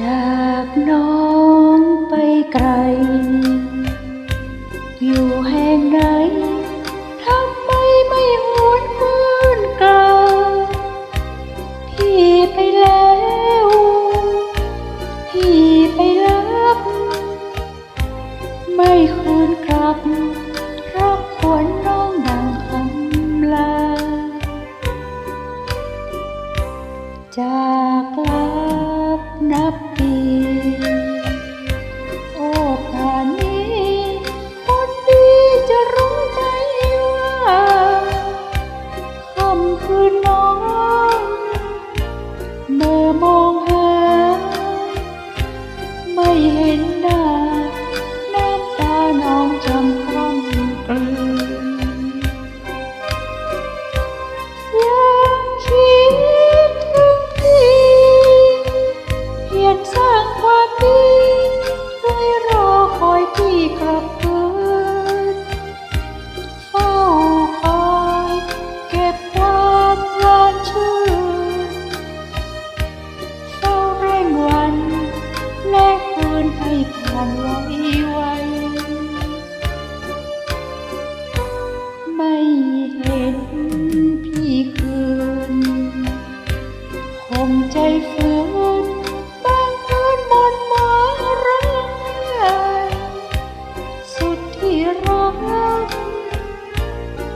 จากน้องไปไกล 繁华的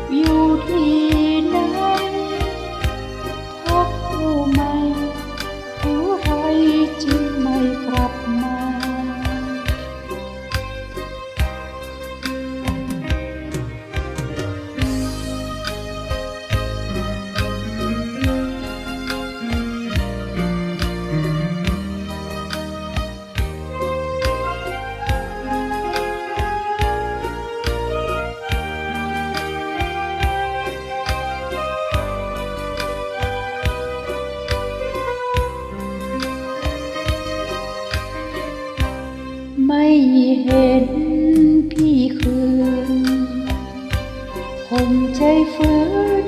有天 ไม่เห็นพี่คืนคมใจฝืน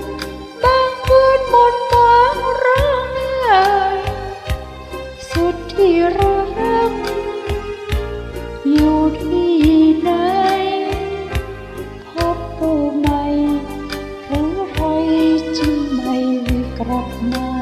บางคืนหมดหวังรักสุดที่รัก อยู่ที่ไหน พบตัวใหม่หรือใครจึงไม่กลับมา